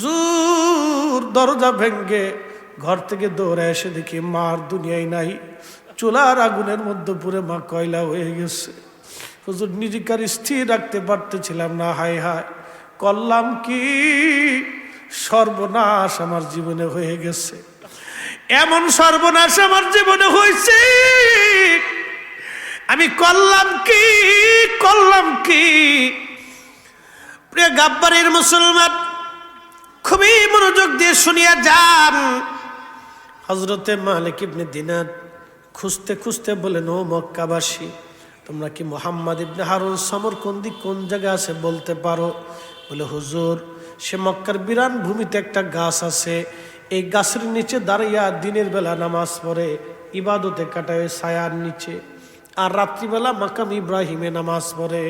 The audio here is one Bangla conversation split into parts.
জুর দরজা ভেঙ্গে ঘর থেকে দৌড়ে এসে দেখি মার দুনিয়ায় নাই। চুলার আগুনের মধ্যে পুরে মা কয়লা হয়ে গেছে। হুজুর নিজেকার স্থির রাখতে পারতেছিলাম না, হায় হায়। করলাম কি? সর্বনাশ আমার জীবনে হয়ে গেছে। এমন সর্বনাশ আমার জীবনে হয়েছে। আমি করলাম কি? করলাম কি? প্রিয় গাব্বারের মুসলমান খুবই মনোযোগ দিয়ে শুনিয়া যান। হজরতে মালিক ইবনে দিনার খুঁজতে খুঁজতে বলেন ও মক্কাবাসী, তোমরা কি মোহাম্মদ ইবনে হারুন সমরকন্দি কোন জায়গায় আছে বলতে পারো? বলে, হুজুর, সে মক্কার বিরান ভূমিতে একটা গাছ আছে। এই গাছের নিচে দাঁড়িয়ে দিনের বেলা নামাজ পড়ে, ইবাদতে কাটায় ছায়ার নিচে। আর রাত্রিবেলা মাকাম ইব্রাহিমে নামাজ পড়ে।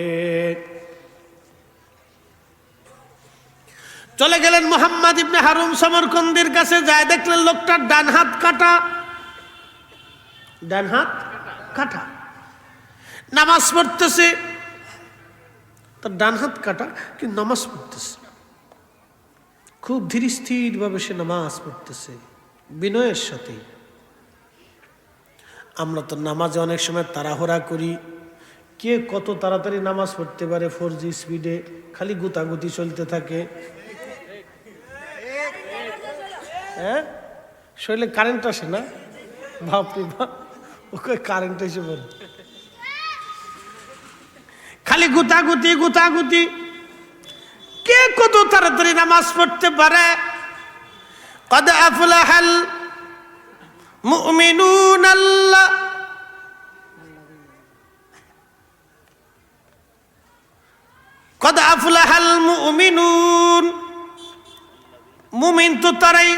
চলে গেলেন মোহাম্মদ ইবনে হারুন সমরকন্দির কাছে, যায় দেখলেন লোকটার ডান হাত কাটা। ডান হাত কাটা। নামাজ পড়তেছে। তার ডান হাত কাটা, কিন্তু নামাজ পড়তেছে। খুব ধীর স্থির ভাবে সে নামাজ পড়তেছে, বিনয়ের সাথে। আমরা তো নামাজে অনেক সময় তাড়াহুড়া করি। কে কত তাড়াতাড়ি নামাজ পড়তে পারে ফোর জি স্পিডে, খালি গুতাগুতি চলতে থাকে। হ্যাঁ? শরীরে কারেন্ট আসে না? বাপরে বাপ, ওকে কারেন্ট এসে পড়ে। খালি গুতাগুতি গুতাগুতি কে কত তাড়াতাড়ি নামাজ পড়তে পারে? কদ আফলাহাল মুমিনুন আল্লাহ কদ আফলাহাল মুমিনুন। মুমিন তো তারাই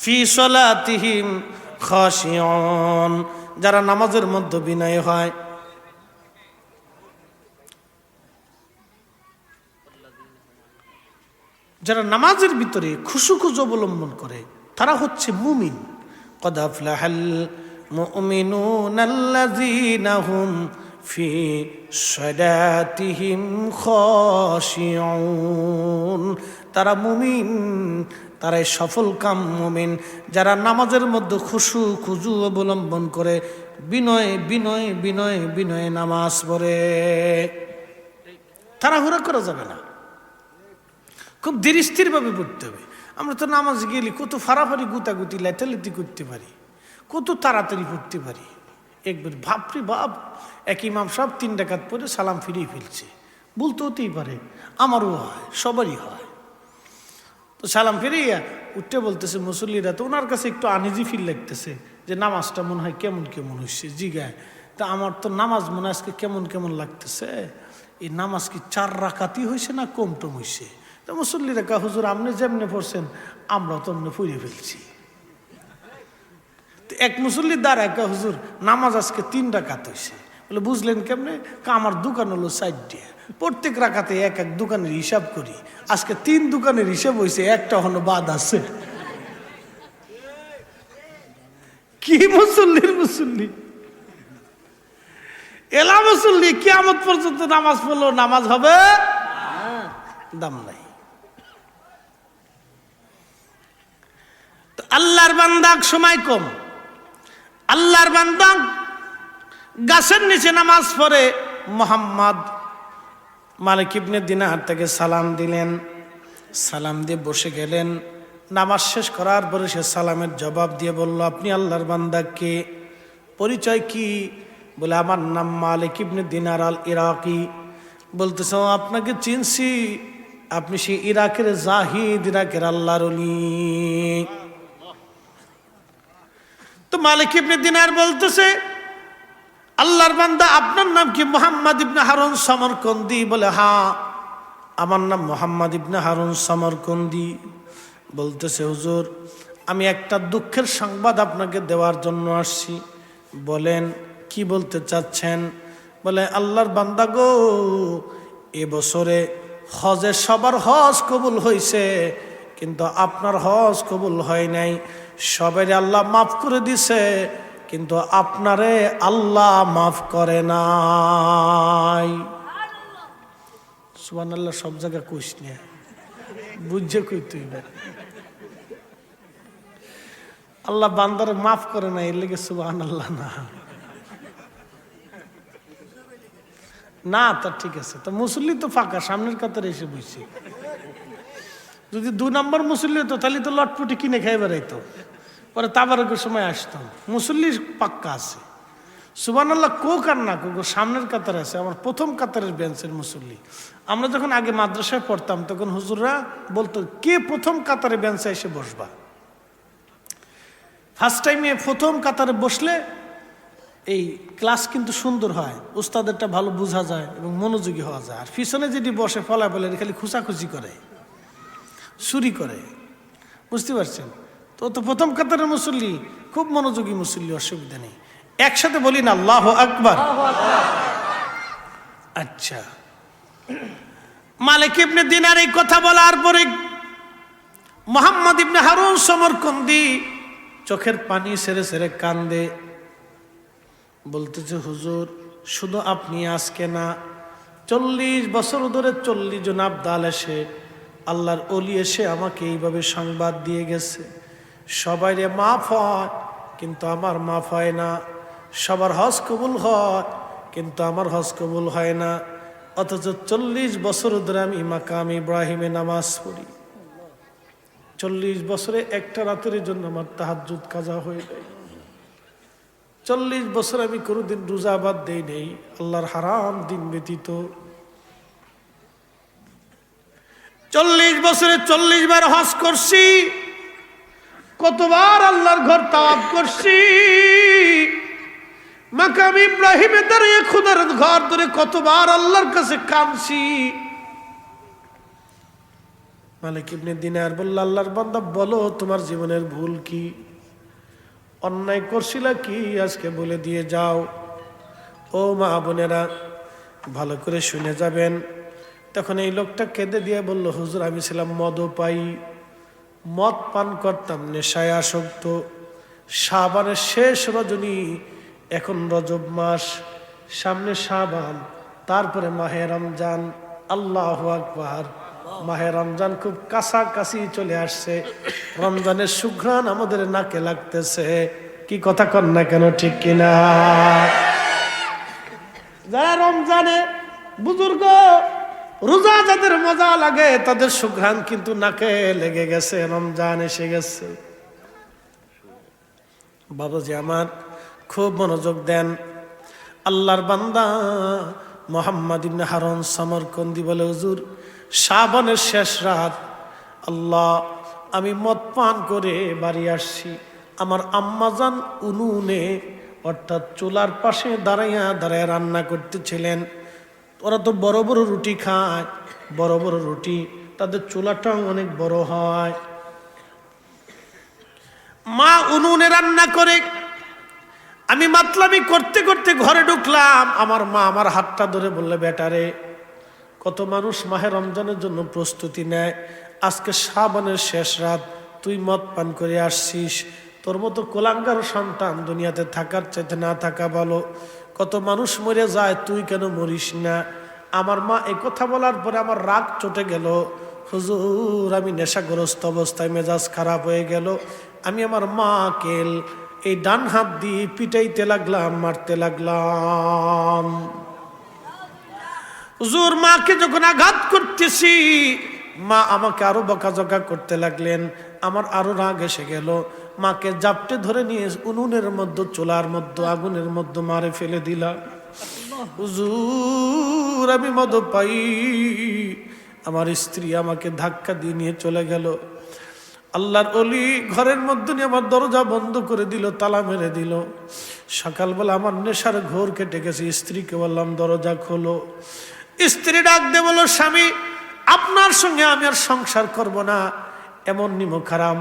ফি সলাতিহিম খাশিয়ুন যারা নামাজের মধ্যে বিনয় হয়। যারা নামাজের ভিতরে খুশু খুশু অবলম্বন করে, তারা হচ্ছে মুমিন। কদাফলাহাল মুমিনুন আল্লাযীনা ফি সলাতিহিম তারা মুমিন, তারাই সফল কাম মুমিন। যারা নামাজের মধ্যে খুশু, খুজু অবলম্বন করে, বিনয় বিনয় বিনয় বিনয় নামাজ পড়ে। তাড়াহুড়া করা যাবে না। খুব ধীর স্থিরভাবে পড়তে হবে। আমরা তো নামাজ গেলে কত ফারাফারি গুতাগুতি, লেতালেতি করতে পারি। কত তাড়াতাড়ি পড়তে পারি। একবার ভাবরি ভাব, এক ইমাম সব তিন ডাকাত পরে সালাম ফিরিয়ে ফেলছে। বলতে হতেই পারে, আমারও হয়, সবারই হয়। তো সালাম ফিরিয়া উঠতে বলতেছে, মুসল্লিরা তো ওনার কাছে একটু আনিজি ফিল লাগতেছে যে নামাজটা মনে হয় কেমন কেমন হচ্ছে জিগায়। তা আমার তো নামাজ মনে আজকে কেমন কেমন লাগতেছে। এই নামাজ কি চার রাকাতি হয়েছে না কম টম হয়েছে তো মুসল্লিরা কা হুজুর, আপনি যেমনি পড়ছেন আমরাও তো এমনি ফুরিয়ে ফেলছি এক মুসল্লির দ্বারা কা হুজুর, নামাজ আজকে তিন রাকাত হয়েছে বলে, বুঝলেন কেমনে? আমার দোকান হলো সাইড প্রত্যেক রাখাতে এক এক দোকানের হিসাব করি। আজকে তিন দোকানের হিসাব হয়েছে একটা হলো বাদ আছে। কি মুসল্লির মুসল্লি? এলা মুসল্লি, কিয়ামত পর্যন্ত নামাজ পড়ল, নামাজ হবে? দাম নাই। আল্লাহর বান্দা সময় কম। আল্লাহর বান্দা গাছের নিচে নামাজ পড়ে মোহাম্মদ মালিক ইবনে দিনার থেকে সালাম দিলেন। সালাম দিয়ে বসে গেলেন। নামাজ শেষ করার পরে সে সালামের জবাব দিয়ে বলল, আপনি আল্লাহর বান্দাকে পরিচয় কি? বলে, আমার নাম মালিক ইবনে দিনার আল ইরাকি। বলতেছ আপনাকে চিনছি। আপনি সেই ইরাকের জাহিদ, ইরাকের আল্লাহর তো মালিক ইবনে দিনার বলতেছে আল্লাহর বান্দা, আপনার নাম কি? মোহাম্মদ ইবনে হারুন সমরকন্দি বলে হা আমার নাম মোহাম্মদ ইবনে হারুন সমরকন্দি। বলতেছে, হুজুর, আমি একটা দুঃখের সংবাদ আপনাকে দেওয়ার জন্য আসছি। বলেন, কি বলতে চাচ্ছেন? বলে, আল্লাহর বান্দা গো এবছরে হজে সবার হজ কবুল হয়েছে কিন্তু আপনার হজ কবুল হয় নাই। সবাই আল্লাহ মাফ করে দিছে কিন্তু আপনারে আল্লাহ মাফ করে নাই। সুবান আল্লাহ সব জায়গায় কইস নিয়ে বুঝছে কই তুই আল্লাহ বান্দারে মাফ করে না এর লেগে সুবান আল্লাহ না। না, তা ঠিক আছে। তো মুসল্লি তো ফাঁকা, সামনের কাতারে এসে বুঝছি যদি দু নম্বর মুসল্লি হতো তাহলে তো লটপটি কিনে খাই বেড়াইতো পরে তাবারকের সময় আসতাম মুসল্লি পাক্কা আছে। সুবান আল্লাহ কোক আর না কোক সামনের কাতারে আছে, আমার প্রথম কাতারের বেঞ্চের মুসল্লি। আমরা যখন আগে মাদ্রাসায় পড়তাম, তখন হুজুররা বলতো, কে প্রথম কাতারে বেঞ্চে এসে বসবা? ফার্স্ট টাইমে প্রথম কাতারে বসলে এই ক্লাস কিন্তু সুন্দর হয়, উস্তাদেরটা ভালো বোঝা যায় এবং মনোযোগী হওয়া যায়। আর পিছনে যেটি বসে ফলাফলে খালি খুচাখুচি করে, চুরি করে। বুঝতে পারছেন? তো তো প্রথম কাতারের মুসল্লি, খুব মনোযোগী মুসল্লি, অসুবিধা নেই। একসাথে বলি না, আল্লাহ আকবার। আচ্ছা। মালিক ইবনে দিনার এই কথা বলার পরে মোহাম্মদ ইবনে হারুন সমরকন্দি চোখের পানি সেরে সেরে কান্দে। বলতেছে, হুজুর, শুধু আপনি আজকে না, চল্লিশ বছর ধরে চল্লিশ জন আবদাল এসে, আল্লাহর অলি এসে আমাকে এইভাবে সংবাদ দিয়ে গেছে। সবাই রে মাফ হয়, কিন্তু আমার মাফ হয় না। সবার হজ কবুল হয়, কিন্তু আমার হজ কবুল হয় না। অথচ চল্লিশ বছর ধরে আমি মাকাম ইব্রাহিমে নামাজ পড়ি। চল্লিশ বছরে একটা রাতের জন্য আমার তাহাজুদ কাজা হয়ে যায়। চল্লিশ বছর আমি কোনোদিন রোজাবাদ দেই নেই, আল্লাহর হারাম দিন ব্যতীত। চল্লিশ বছরে চল্লিশ বার হজ করছি কতবার আল্লাহর ঘর তাওয়াব করছি। মাকাম ইব্রাহিমে দাঁড়িয়ে খুদার ঘর ধরে কতবার আল্লাহর কাছে কাঁদছি। মালিক ইবনে দিনার বলল, আল্লাহর বান্দা, বলো তোমার জীবনের ভুল কি? অন্যায় করছিলা কি? আজকে বলে দিয়ে যাও। ও মা বোনেরা, ভালো করে শুনে যাবেন। তখন এই লোকটা কেঁদে দিয়ে বলল, হুজুর, আমি ছিলাম মদ পাই মদ পান করতাম, নেশায় আসক্ত। সাবানের শেষ রজনী, এখন রজব মাস। সামনে সাবান, তারপরে মাহে রমজান। আল্লাহ আকবার। মাহে রমজান খুব কাছাকাছি চলে আসছে। রমজানের সুঘ্রাণ আমাদের নাকে লাগতেছে। কি কথা কন না কেন, ঠিক কিনা? যারা রমজানে বুজুর্গ রোজা যাদের মজা লাগে, তাদের সুঘ্রাণ কিন্তু নাকে লেগে গেছে, রমজান এসে গেছে। বাবাজি আমার খুব মনোযোগ দেন। আল্লাহর বান্দা মোহাম্মদ হারন সমরকন্দি বলে, হুজুর শ্রাবণের শেষ রাত, আল্লাহ, আমি মদ পান করে বাড়ি আসছি। আমার আম্মাজান উনুনে, অর্থাৎ চুলার পাশে দাঁড়াইয়া দাঁড়াইয়া রান্না করতেছিলেন। ওরা তো বড় বড় রুটি খায়, বড় বড় রুটি, তাদের চুলাটাও অনেক বড় হয়। মা উনুনে রান্না করে, আমি মাতলামি করতে করতে ঘরে ঢুকলাম, আমার মা আমার হাতটা ধরে বললে বেটারে কত মানুষ মাহে রমজানের জন্য প্রস্তুতি নেয়, আজকে শ্রাবণের শেষ রাত, তুই মদ পান করে আসছিস, তোর মতো কোলাঙ্গার সন্তান দুনিয়াতে থাকার চাইতে না থাকা ভালো, কত মানুষ মরে যায়, তুই কেন মরিস না? আমার মা এই কথা বলার পরে আমার রাগ চটে গেল। হুজুর, আমি নেশাগ্রস্ত অবস্থায় মেজাজ খারাপ হয়ে গেল। আমি আমার মাকে এই ডান হাত দিয়ে পিটাইতে লাগলাম, মারতে লাগলাম। হুজুর, মাকে যখন আঘাত করতেছি, মা আমাকে আরও বকাঝকা করতে লাগলেন। আমার আরও রাগ এসে গেল। মাকে জাপটে ধরে নিয়ে উনুনের মধ্যে, চোলার মধ্যে, আগুনের মধ্যে মারে ফেলে দিলাম। হুজুর, আমি মদ পাই। আমার স্ত্রী আমাকে ধাক্কা দিয়ে নিয়ে চলে গেল। আল্লাহর অলি ঘরের মধ্যে নিয়ে আমার দরজা বন্ধ করে দিল, তালা মেরে দিল। সকালবেলা আমার নেশার ঘোর কেটে গেছে, স্ত্রীকে বললাম, দরজা খোলো। স্ত্রী ডাক দে বলো স্বামী, আপনার সঙ্গে আমি আর সংসার করব না। এমন নিমখারাম,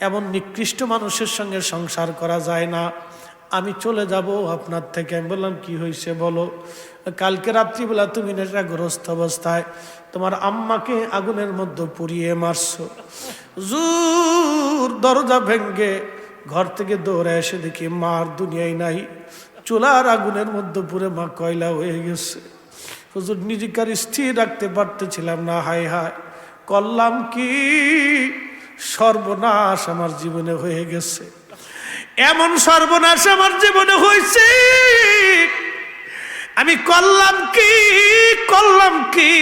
এমন নিকৃষ্ট মানুষের সঙ্গে সংসার করা যায় না। আমি চলে যাব, আপনার থেকে। আমি বললাম, কি হয়েছে বলো? কালকে রাত্রিবেলা তুমি নেশাগ্রস্ত অবস্থায় তোমার আম্মাকে আগুনের মধ্যে পুড়িয়ে মারছো। জুর দরজা ভেঙ্গে ঘর থেকে দৌড়ে এসে দেখি মার দুনিয়ায় নাই। চুলার আগুনের মধ্যে পুরে মা কয়লা হয়ে গেছে। হুজুর, নিজেকে আর স্থির রাখতে পারতেছিলাম না, হায় হায়। করলাম কি? সর্বনাশ আমার জীবনে হয়ে গেছে। এমন সর্বনাশ আমার জীবনে হয়েছে। আমি করলাম কি করলাম কি?